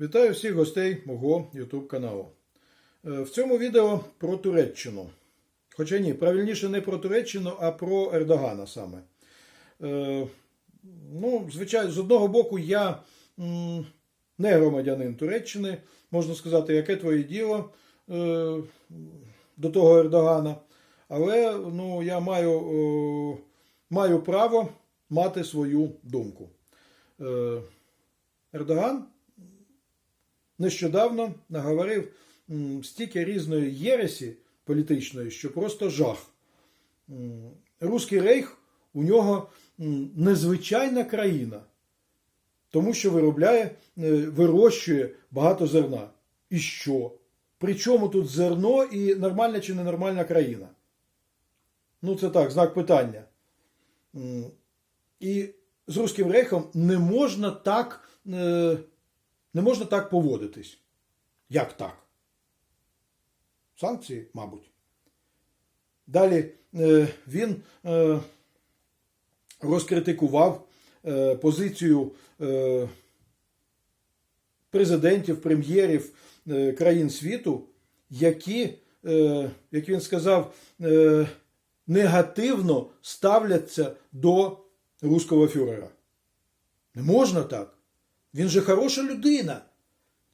Вітаю всіх гостей мого YouTube каналу. Е, В цьому відео про Туреччину. Хоча ні, правильніше не про Туреччину, а про Ердогана саме. Е, Ну, звичайно, з одного боку, я не громадянин Туреччини, можна сказати, яке твоє діло е, до того Ердогана. Але ну, я маю, маю право мати свою думку. Ердоган нещодавно наговорив стільки різної єресі політичної, що просто жах. Руський рейх у нього незвичайна країна, тому що виробляє, е, вирощує багато зерна. І що? Причому тут зерно і нормальна чи ненормальна країна? Ну, це так, знак питання. І з Руським рейхом не можна так. Не можна так поводитись. Як так? Санкції, мабуть. Далі е, він е, розкритикував е, позицію президентів, прем'єрів країн світу, які, як він сказав, негативно ставляться до руського фюрера. Не можна так. Він же хороша людина.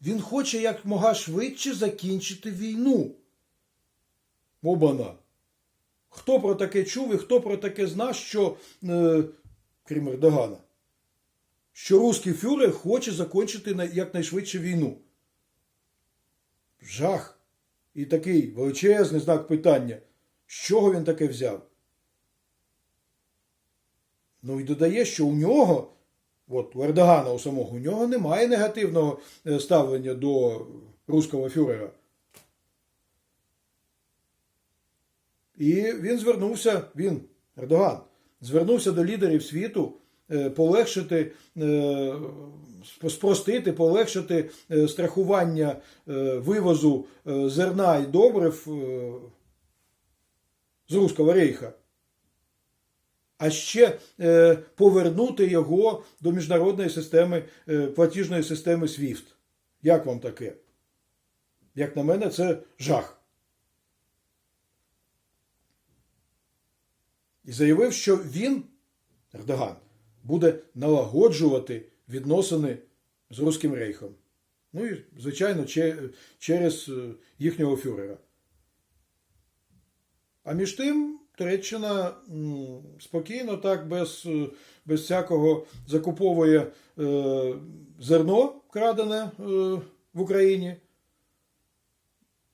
Він хоче як мога швидше закінчити війну. Обана. Хто про таке чув і хто про таке зна, що, е, крім Ердогана, що русський фюрер хоче закінчити якнайшвидше війну? Жах. І такий величезний знак питання. З чого він таке взяв? Ну і додає, що у нього От у Ердогана у самого у нього немає негативного е, ставлення до руського фюрера. І він звернувся, він, Ердоган, звернувся до лідерів світу е, полегшити, е, спростити, полегшити страхування вивозу зерна і добрив з Руського рейха а ще е, повернути його до міжнародної системи, е, платіжної системи SWIFT. Як вам таке? Як на мене, це жах. І заявив, що він, Ердоган, буде налагоджувати відносини з Руським рейхом. Ну і, звичайно, че- через е, їхнього фюрера. А між тим Туреччина спокійно, так, без, без всякого закуповує е, зерно крадене е, в Україні.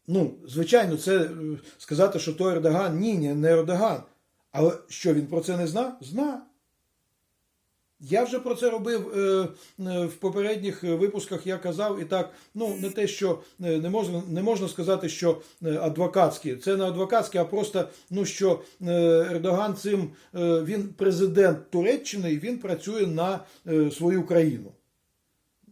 Ну, звичайно, це е, сказати, що то Ердоган, ні, не Ердоган. Але що він про це не зна? Зна. Я вже про це робив е, е, в попередніх випусках. Я казав і так. Ну не те, що е, не можна не можна сказати, що адвокатські. Це не адвокатські, а просто ну що Ердоган цим він президент Туреччини і він працює на свою країну.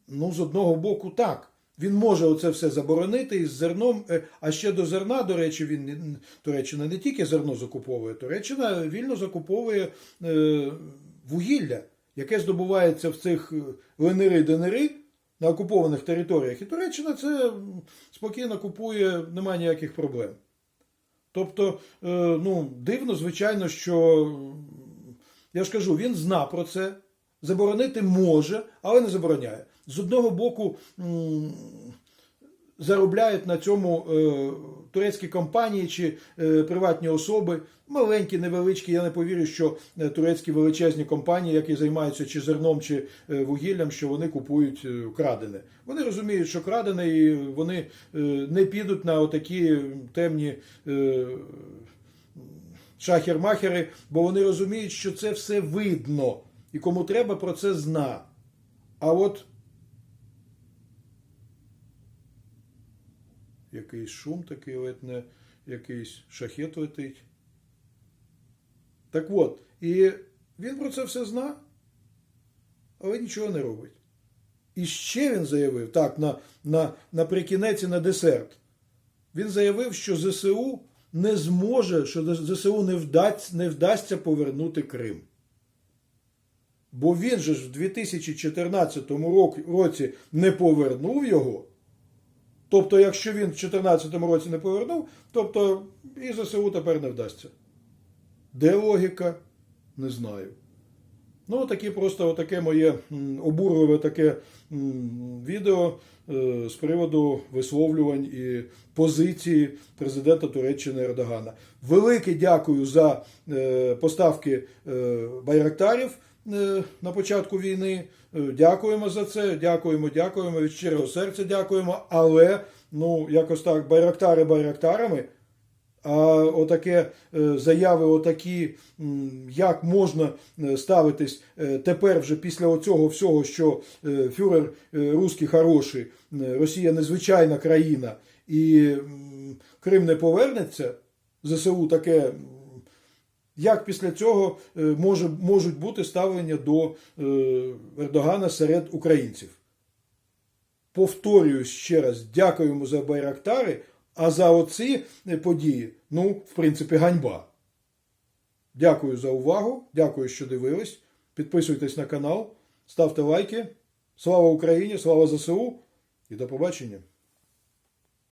Ну, з одного боку, так. Він може оце все заборонити із зерном. А ще до зерна, до речі, він Туреччина не тільки зерно закуповує, Туреччина вільно закуповує вугілля, яке здобувається в цих е, ЛНРи ДНРи на окупованих територіях. І Туреччина це спокійно купує, немає ніяких проблем. Тобто, е, ну, дивно, звичайно, що я ж кажу, він зна про це, заборонити може, але не забороняє. З одного боку, заробляють на цьому е, турецькі компанії чи е, приватні особи, маленькі, невеличкі. Я не повірю, що е, турецькі величезні компанії, які займаються чи зерном, чи вугіллям, що вони купують крадене. Вони розуміють, що крадене, і вони не підуть на отакі темні. Шахер-махери, бо вони розуміють, що це все видно, і кому треба про це зна. А от якийсь шум такий ледь не якийсь шахет летить. Так от, і він про це все зна, але нічого не робить. І ще він заявив, так, на, на, наприкінець і на десерт. Він заявив, що ЗСУ не зможе, що ЗСУ не, вдасть, не вдасться повернути Крим. Бо він же ж в 2014 році не повернув його. Тобто, якщо він в 2014 році не повернув, тобто і ЗСУ тепер не вдасться. Де логіка? Не знаю. Ну, такі просто таке моє обурливе таке відео е, з приводу висловлювань і позиції президента Туреччини Ердогана. Велике дякую за е, поставки е, байрактарів на початку війни. Е, Дякуємо за це. Дякуємо, дякуємо. Від щирого серця дякуємо. Але ну, якось так, байрактари байрактарами. А отаке е, заяви, отакі, як можна е, ставитись е, тепер, вже після оцього всього, що е, фюрер е, русський хороший, е, Росія незвичайна країна, і Крим не повернеться, ЗСУ таке. Як після цього е, може, можуть бути ставлення до е, Ердогана серед українців? повторюю ще раз, дякуємо за байрактари, а за оці події, ну, в принципі, ганьба. Дякую за увагу, дякую, що дивились. Підписуйтесь на канал, ставте лайки. Слава Україні, слава ЗСУ і до побачення!